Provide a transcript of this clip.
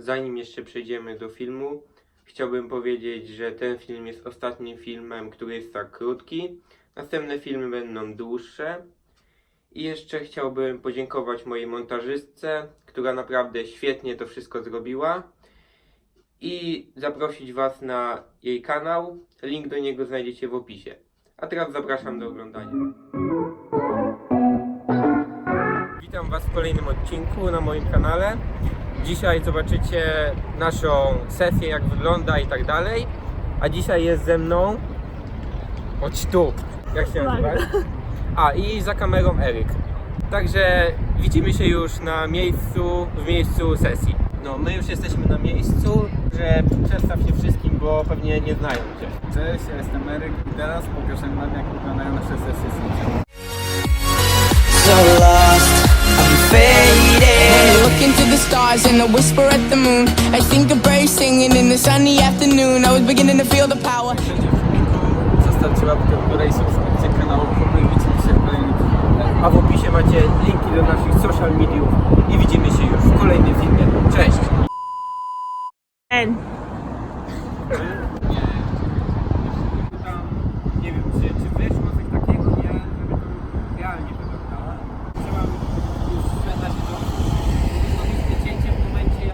zanim jeszcze przejdziemy do filmu, chciałbym powiedzieć, że ten film jest ostatnim filmem, który jest tak krótki. Następne filmy będą dłuższe. I jeszcze chciałbym podziękować mojej montażystce, która naprawdę świetnie to wszystko zrobiła. I zaprosić Was na jej kanał. Link do niego znajdziecie w opisie. A teraz zapraszam do oglądania. Witam Was w kolejnym odcinku na moim kanale. Dzisiaj zobaczycie naszą sesję, jak wygląda i tak dalej. A dzisiaj jest ze mną. Chodź tu. Jak się nazywasz? A i za kamerą Eryk. Także widzimy się już na miejscu, w miejscu sesji. No, my już jesteśmy na miejscu, że przedstaw się wszystkim, bo pewnie nie znają Cię. Cześć, ja jestem Eryk i teraz pokażę Wam jak wyglądają nasze sesje zdjęcia. stars and a whisper at the moon. I think the birds singing in the sunny afternoon. I was beginning to feel the power. Zostawcie łapkę w górę i subskrypcję kanału, się A w opisie macie linki do naszych social mediów i widzimy się już w kolejnym filmie. Cześć! Ten. Nie, tam, nie wiem czy, czy wiesz,